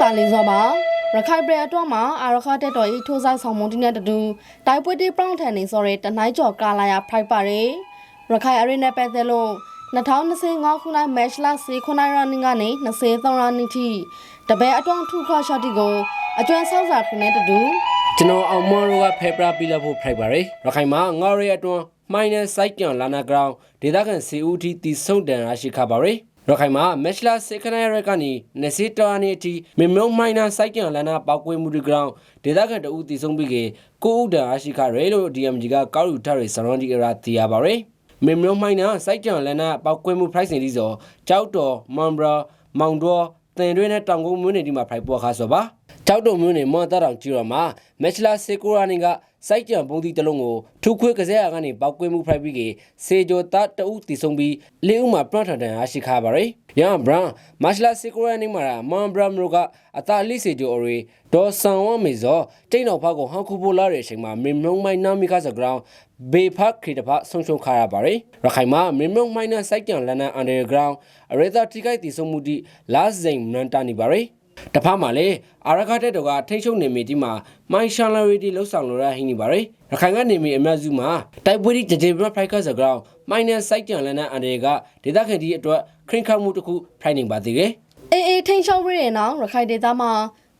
တာလေးစောပါရခိုင်ပြည်အတွင်းမှာအာရခတက်တော်ဤထိုးဆိုင်ဆောင်မုံတင်းနဲ့တူတိုက်ပွဲတိပရောင်းထန်နေစောတဲ့တနိုင်းကျော်ကာလာယာဖိုက်ပါရယ်ရခိုင်အရင်နဲ့ပတ်သက်လို့2025ခုနှစ်မတ်လ10ခုနှစ်ရက်နေ့ကနေ23ရက်နေ့ထိတပည့်အတွင်းထူခါရှော့တီကိုအကျွမ်းဆောက်စာခုနဲ့တူကျွန်တော်အောင်မော်ရိုကဖေပရာပီလာဖို့ဖိုက်ပါရယ်ရခိုင်မှာငေါ်ရဲအတွန်းမိုင်းနဲ့စိုက်ကြံလာနာဂရောင်းဒေသခံစီဦးတီတီဆုံတန်ရရှိခပါရယ် ရခိုင်မှာမက်ချလာစေခနာရက်ကနေနစီတာနေတီမေမုံမိုင်းနာစိုက်ကြံလာနာပောက်ကွေးမှုဒီဂရောင်းဒေသခံတဦးတီဆုံပြီးကေကိုဦးတန်ရရှိခရဲလို့ DMG ကကောက်ယူထားရစရွန်ဒီအရာတီရပါရယ်မေမုံမိုင်းနာစိုက်ကြံလာနာပောက်ကွေးမှု price နေဒီဆိုကြောက်တော်မွန်ဘရာမောင်တော်တင်တွဲနဲ့တောင်ကုန်းမျိုးနေဒီမှာ price ပေါ်ခါဆိုပါကြောက်တော်မျိုးနေမော်တာတောင်ကြည့်ရမှာမက်ချလာစေကိုရာနေက စိုက်ကြံပုံးသီးတစ်လုံးကိုထူခွေးကစဲရကနေပောက်ကွေးမှု price ပြီးကေစေကျော်တာတအုပ်တီဆုံပြီးလေးဦးမှာပရန်ထန်တန်ရရှိခပါရယ်ရန်ဘရန်မက်ချလာစေကိုရာနေမှာမွန်ဘရာမရိုကအတာလိစေကျော်အရီဒေါ်ဆန်ဝမ်မေဇောတိတ်နောက်ဖောက်ကိုဟောက်ခုပိုလာတဲ့အချိန်မှာမင်မုံမိုင်းနာမီကာစဂရောင်းဘေဖတ်ခရီတဖဆုံရှုံခါရပါရယ်ရခိုင်မှာမင်မုံမိုင်းနာစိုက်ကြံလန်နန်အန်ဒါဂရောင်းအရေသာတိကိုက်တီဆုံမှုတီလာဇိန်မန်တာနီပါရယ် တဖာမှာလေအာရခတက်တော်ကထိတ်ချုံနေမီဒီမှာမိုင်ရှာလာရီတီလှုပ်ဆောင်လိုရဟင်းနေပါရယ်ရခိုင်ကနေမီအများစုမှာတိုက်ပွဲတီကြကြဘဖိုက်ကစဂရောင်းမိုင်းနဲ့စိုက်ကြံလန်နန်အန်ဒါကဒေသခံတီအတွက်ခရင်ခတ်မှုတစ်ခုဖိုင်နေပါသေးတယ်အေးအေးထိန်ချောက်ရတဲ့နောက်ရခိုင်ဒေသမှာ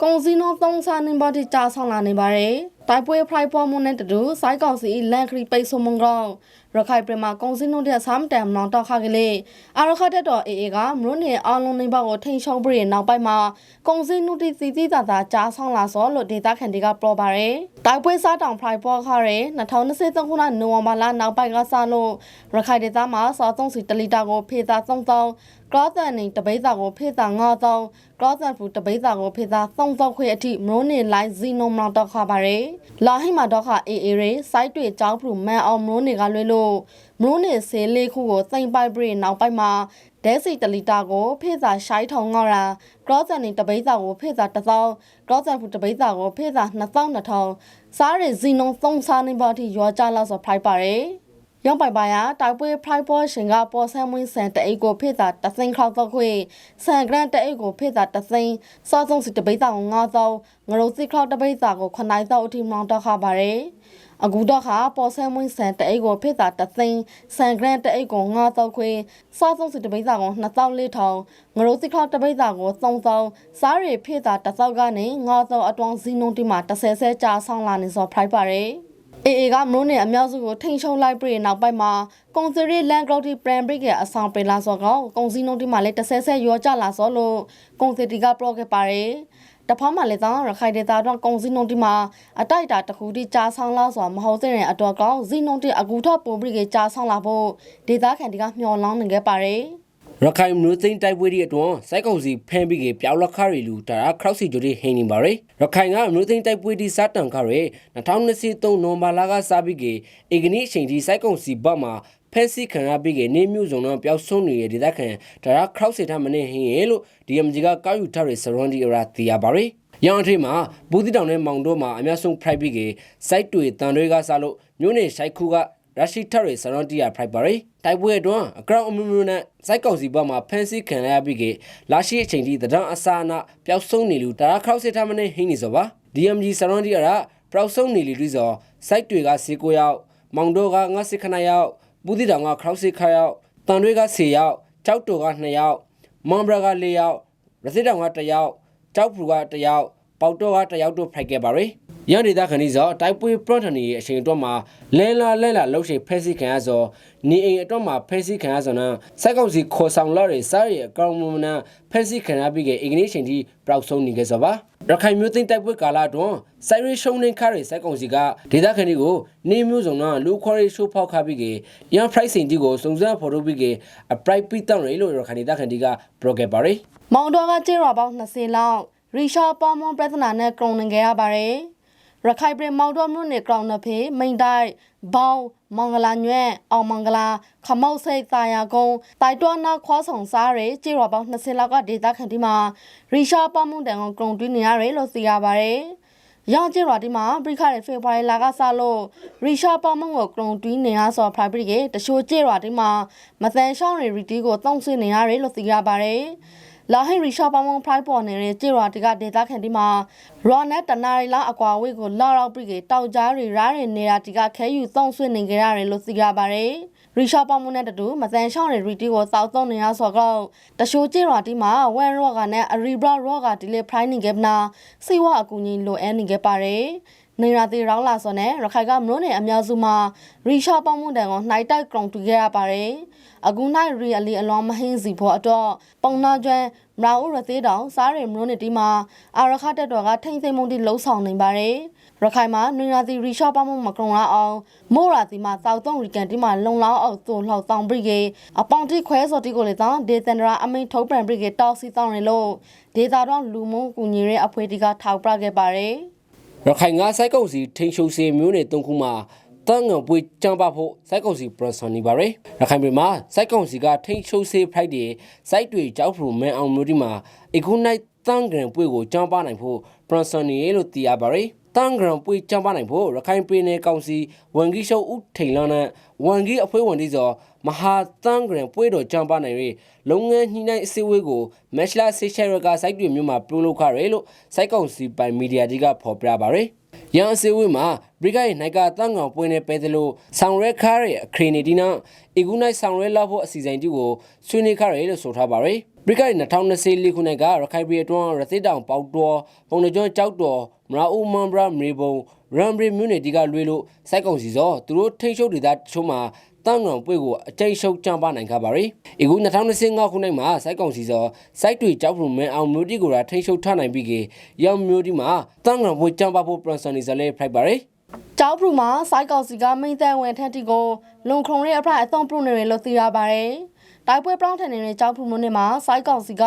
ကုံစင်းသောသုံးစားနေပါတိကြာဆောင်လာနေပါတယ်။တိုက်ပွဲဖလိုက်ပေါ်မှုနဲ့တူစိုက်ကောင်စီလန်ခရီပိတ်ဆိုမုံကောင်ရခိုင်ပြည်မှာကုံစင်းတို့တဲ့ဆမ်တမ်နောင်တော့ခါကလေးအာရခတက်တော်အေးအေးကမရုနေအောင်လုံးနေဘကိုထိန်ချောက်ပြီးနောက်ပိုင်းမှာကုံစင်းတို့တိစီစီတာတာကြာဆောင်လာစောလို့ဒေသခံတွေကပြောပါတယ်။တိုက်ပွဲစားတောင်ဖလိုက်ပေါ်ခါရဲ2023ခုနှစ်နိုဝင်ဘာလနောက်ပိုင်းကစလို့ရခိုင်ဒေသမှာစောသုံးစီတလီတာကိုဖေးသား3000ကရော့တန်နေတပိတ်စာကိုဖေးသား9000ကရော့တန်ဖူတပိတ်စာကိုဖေးသား3000ခွေအထိမရိုးနေလိုက်ဇီနိုမလောက်တော့ခါပါရယ်လာဟိမှာတော့ခအေအေရေစိုက်တွေကြောက်ဖူမန်အောင်မရိုးနေကလွဲလို့မရိုးနေဆေးလေးခုကိုစိမ့်ပိုက်ပြီးနောက်ပိုင်းမှာဒဲစီတလီတာကိုဖေးစာရှိုင်းထောင်ငေါတာကရော့တန်နေတပိတ်စာကိုဖေးစာ1000ကရော့တန်ဖူတပိတ်စာကိုဖေးစာ2200စားရဇီနိုသုံးစားနေပါတိရွာကြလောက်ဆိုဖိုက်ပါရယ် ရောင်းပိုင်ပါရတိုက်ပွဲဖရိုက်ပေါ်ရှင်ကပေါ်ဆန်မွင်းဆန်တအိတ်ကိုဖေးတာတသိန်းခေါက်တော့ခွေဆန်ဂရန်တအိတ်ကိုဖေးတာတသိန်းစောဆုံးစီတပိတ်တာကို9000ငရုတ်စီခေါက်တပိတ်တာကို9သောအထိမောင်းတော့ခပါရယ်အခုတော့ခါပေါ်ဆန်မွင်းဆန်တအိတ်ကိုဖေးတာတသိန်းဆန်ဂရန်တအိတ်ကို9000ခွေစောဆုံးစီတပိတ်တာကို2400ငရုတ်စီခေါက်တပိတ်တာကို3000စားရီဖေးတာ1000ကနေ9000အတွန်းဇီနုံတီမှာ30ဆဲကြာဆောင်လာနေစောဖရိုက်ပါရယ် အေအေကမလို့နဲ့အများစုကိုထိန်ချုံလိုက်ပြီးနောက်ပိုင်းမှာကွန်စရီလန်ဂရော့တီပရန်ဘရစ်ရဲ့အဆောင်ပေးလာစောကောင်ကွန်စီနုံတီမှာလည်း30ဆဲရောကြလာစောလို့ကွန်စီတီကပရော့ခဲ့ပါတယ်တဖာမှလည်းသောရခိုင်ဒေတာတော့ကုံစည်းနှုံတီမှာအတိုက်တာတခုတိကြားဆောင်လာစွာမဟုတ်တဲ့အတွက်ကောင်းစည်းနှုံတီအကူထပိုပြီးကကြားဆောင်လာဖို့ဒေတာခန်တီကမျှော်လောင်းနေခဲ့ပါတယ် ရခိုင်မျိုးသိန်းတိုက်ပွဲတွေအတွန်းစိုက်ကောင်စီဖမ်းပြီးကပြောင်းလက်ခရီလူတာခရောက်စီဂျိုတွေဟင်းနေပါရယ်ရခိုင်ကမျိုးသိန်းတိုက်ပွဲဒီစတန်ခရဲ2023နိုဝင်ဘာလကစပြီးကအင်္ဂနိအချိန်ဒီစိုက်ကောင်စီဘက်မှာဖက်စီခံရပြီးကနေမျိုးစုံတော့ပျောက်ဆုံးနေတဲ့ဒေသခံဒါရခရောက်စီထားမနေဟင်းရဲ့လို့ DMG ကကောက်ယူထားတဲ့ surround အရာသိရပါရယ်ရန်အထိမှာဘူးတိတောင်နဲ့မောင်တို့မှာအများဆုံး private ပြီးကစိုက်တွေတန်တွေကစားလို့မျိုးနေရှိုက်ခုက ရရှိထရစရန်တီယာဖရိုက်ပါရီတိုက်ပွဲအတွင်းအကောင်အမျိုးမျိုးနဲ့စိုက်ကောင်စီဘက်မှဖန်ဆီးခံရပြီးကလာရှိအချိန်ထိတဒံအစာနာပျောက်ဆုံးနေလူတာရခောက်စစ်ထားမနေဟင်းနေစောပါ DMG စရန်တီယာကပျောက်ဆုံးနေလူတွေစောစိုက်တွေကစေကိုရောက်မောင်တို့ကငါစစ်ခဏရောက်ဘူးတိတောင်ကခောက်စစ်ခရောက်တန်တွေက10ရောက်ကြောက်တော်က2ရောက်မွန်ဘရာက4ရောက်ရစစ်တောင်က1ရောက်ကြောက်ဖူက1ယောက် ပေါတော့က1ယောက်တို့ဖိုက်ခဲ့ပါရီရန်ဒေတာခဏီစောတိုက်ပွဲပရော့ထနီအချိန်အတွက်မှာလဲလာလဲလာလှုပ်ရှိဖဲစီခံရစောနေအိမ်အတွက်မှာဖဲစီခံရစောနာစိုက်ကောက်စီခေါ်ဆောင်လာတဲ့စားရအကောင်မနာဖဲစီခံရပြီးကအင်္ဂလိပ်ချိန်ထိပရောက်ဆုံးနေခဲ့စောပါရခိုင်မျိုးသိန်းတိုက်ပွဲကာလအတွင်းစိုက်ရရှုံနေခါတဲ့စိုက်ကောင်စီကဒေတာခဏီကိုနေမျိုးစုံနာလူခေါ်ရရှိုးဖောက်ခါပြီးကရန် price စီကိုစုံစမ်းဖော်ထုတ်ပြီးကအပရိုက်ပီတန်ရလို့ရခိုင်ဒေတာခဏီကပရိုဂက်ပါရီမောင်တော်ကကျေးရွာပေါင်း20လောက် ရီရှာပေါမွန်ပြဿနာနဲ့ကရုံနေခဲ့ရပါတယ်ရခိုင်ပြည်မောင်တော်မြို့နယ်ကောင်နဖေးမိန်တိုက်ဘောင်းမင်္ဂလာညွဲ့အောင်မင်္ဂလာခမောက်စိတ်တာယာကုန်းတိုင်တွန်းနာခွားဆောင်စားရဲကျေးရွာပေါင်း20လောက်ကဒေသခံတီမှာရီရှာပေါမွန်တန်ကိုကရုံတွင်းနေရတယ်လို့သိရပါတယ်ရောင်ကျရွာဒီမှာပရိခရဖေဖော်ဝါရီလကစလို့ရီရှာပေါမုံကိုကရုံတွင်းနေရဆိုဖရိုက်ပရိကတရှိုးကျရွာဒီမှာမသန်ရှောင်းရီရီတီကိုတုံးဆွနေရတယ်လို့သိရပါတယ် လာဟင်ရီရှာပမုံဖရိုက်ပေါ်နေတဲ့ကြေရွာတီကဒေတာခန်တီမှာရော်နက်တနာရီလာအကွာဝေးကိုလာရောက်ပြီးကတောက်ကြားရီရားရီနေတာတီကခဲယူသုံးဆွနေကြရတယ်လို့သိရပါတယ်ရီရှာပမုံနဲ့တူမတန်ရှောင်းတဲ့ရီတီကိုစောက်သုံးနေရဆိုတော့တရှိုးကြေရွာတီမှာဝမ်ရော့ကနဲ့အရီဘရာရော့ကဒီလေဖရိုင်းနေခဲ့မနာစီဝအကူကြီးလိုအဲနေခဲ့ပါတယ်နေရာတီရောင်းလာစောနဲ့ရခိုင်ကမလို့နေအများစုမှာရီရှာပေါမှုတန်ကိုနှိုက်တိုက်ကောင်တူခဲ့ရပါတယ်။ အခုနိုင်ရီအလီအလွန်မဟင်းစီဖို့အတွက်ပုံနာကျွမ်းမရာဦးရသေးတောင်စားရမလို့နေဒီမှာအာရခတက်တော်ကထိမ့်သိမ့်မှုတိလှုံ့ဆော်နေပါတယ်။ရခိုင်မှာနေရာတီရီရှာပေါမှုမကုံလာအောင်မို့ရာတီမှာတောက်တုံးရီကန်တီမှာလုံလောက်အောင်သို့လှောက်တောင်ပရိကေအပေါင်တိခွဲစော်တီကိုလေတောင်ဒေသန္တရာအမိန်ထုတ်ပံပရိကေတောက်စီတောင်းနေလို့ဒေတာတော့လူမှုကူညီရေးအဖွဲ့တီကထောက်ပြခဲ့ပါတယ်။ရခိုင်ငါစိုက်ကုတ်စီထိန်ရှုံစေမျိုးနယ်သုံးခုမှာ တန်းငပွေကြံပါဖို့စိုက်ကုတ်စီပရဆန်နေပါရယ်ရခိုင်ပြည်မှာစိုက်ကုတ်စီကထိန်ရှုံစေဖိုက်တွေစိုက်တွေကြောက်ဖရူမန်အောင်မျိုးဒီမှာအခုနိုင်တန်းဂရန်ပွေကိုကြံပါနိုင်ဖို့ပရဆန်နေလို့သိရပါရယ် တန်းဂရန်ပွေကြံပါနိုင်ဖို့ရခိုင်ပြည်နယ်ကောင်စီဝန်ကြီးချုပ်ဦးထိန်လန်းနဲ့ဝန်ကြီးအဖွဲ့ဝင်တွေစောမဟာတန်းဂရန်ပွေတော်ကြံပါနိုင်ရယ်လုပ်ငန်းညှိနှိုင်းအစည်းအဝေးကိုမက်ရှလာဆေရှယ်ရကစိုက်တွေမျိုးမှာပြုလုပ်ခရဲလို့စိုက်ကောင်စီပိုင်မီဒီယာတွေကဖော်ပြပါရယ်ရန်အစည်းအဝေးမှာဘရိဂိုင်နိုင်ကတန်းကောင်ပွင့်နေပဲသလိုဆောင်ရဲခါရဲ့အခရီနေဒီနာအီဂူနိုင်ဆောင်ရဲလောက်ဖို့အစီအစဉ်တူကိုဆွေးနွေးခရဲလို့ဆိုထားပါရယ် ဘရိဂိုင်2024ခုနှစ်ကရခိုင်ပြည်အတွင်းရသစ်တောင်ပေါက်တော်ပုံနှကျွန်းကြောက်တော်မရာဦးမန်ဘရာမေဘုံရမ်ဘရီမြူနီတီကလွေလို့စိုက်ကောင်စီစောသူတို့ထိန်ရှုပ်ဒေသတချို့မှာတန်းကောင်ပွေကိုအကျိန်ရှုပ်ကြံပါနိုင်ခပါရယ်။အခု2025ခုနှစ်မှာစိုက်ကောင်စီစောစိုက်တွေကြောက်ဖူမန်အောင်မျိုးတီကိုရာထိန်ရှုပ်ထနိုင်ပြီးကေရောင်မျိုးတီမှာတန်းကောင်ပွေကြံပါဖို့ပရန်ဆန်နီဇလဲဖိုက်ပါရယ်။ကျောက်ဖရူမှာစိုက်ကောက်စီကမိန်တန်ဝင်ထက်တီကိုလုံခုံရဲ့အဖက်အသုံးပြုနေတယ်လို့သိရပါတယ်။ တိုက်ပွဲပြောင်းထန်နေတဲ့ကျောက်ဖရူမြို့နယ်မှာစိုက်ကောက်စီက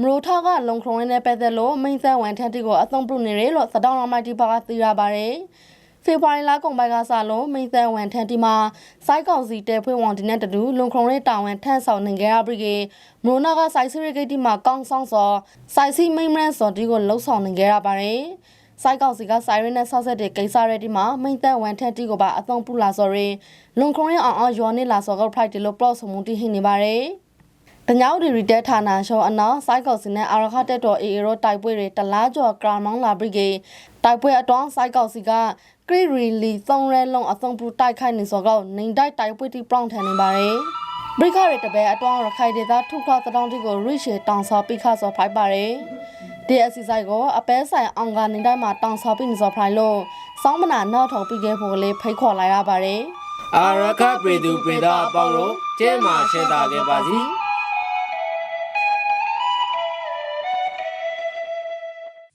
မရိုထားကလုံခုံရင်းနဲ့ပတ်သက်လို့မိန်တန်ဝင်ထက်တီကိုအသုံးပြုနေတယ်လို့သတောင်းတော်မိုက်တီပါကသိရပါတယ်။ဖေဖော်ဝါရီလကုန်ပိုင်းကစလို့မိန်တန်ဝန်ထန်တီမှာစိုက်ကောက်စီတဲဖွဲ့ဝန်ဒီနဲ့တူလုံခုံရဲတာဝန်ထန့်ဆောင်နေကြရပြီကေမရိုနာကစိုက်စီရိဂိတ်တီမှာကောင်းဆောင်စောစိုက်စီမိန်မရန်စော်တီကိုလှုပ်ဆောင်နေကြရပါတယ်။ စိုက်ကောင်စီကစိုင်ရင်းနဲ့ဆောက်ဆက်တဲ့ကိစ္စရဲဒီမှာမိန်တန်ဝန်ထက်တီကိုပါအသုံးပြုလာစော်ရင်လွန်ခုံရင်အောင်အောင်ယောနေလာစော်ကဖိုက်တယ်လို့ပလော့ဆောင်မှုတိဟင်နေပါတယ်။တညောက်ဒီရီတဲဌာနရှောအနောက်စိုက်ကောင်စီနဲ့အာရခတက်တော်အေအေရောတိုက်ပွဲတွေတလားကျော်ကရာမောင်းလာပြီးကေတိုက်ပွဲအတွင်းစိုက်ကောင်စီကကရီရီလီသုံးရဲလုံးအသုံးပြုတိုက်ခိုက်နေစော်ကနေတိုက်တိုက်ပွဲတိပြောင်းထန်နေပါတယ်။ဘရိခရတပဲအတွင်းရခိုင်ဒေသထုခတတောင်းတီကိုရိရှေတောင်ဆောပိခဆောဖိုက်ပါတယ်။ ဒီအစီဆိုင်ကိုအပဲဆိုင်အောင်ကနေတိုင်းမှာတောင်ဆော်ပြီးနေစော်ဖိုင်လို့စောင်းမနာနောက်ထောင်ပြီးခဲ့ဖို့လေးဖိတ်ခေါ်လိုက်ရပါတယ်အာရခပရိသူပရိသအပေါင်းတို့ကျဲမှာရှင်းတာခဲ့ပါစီ။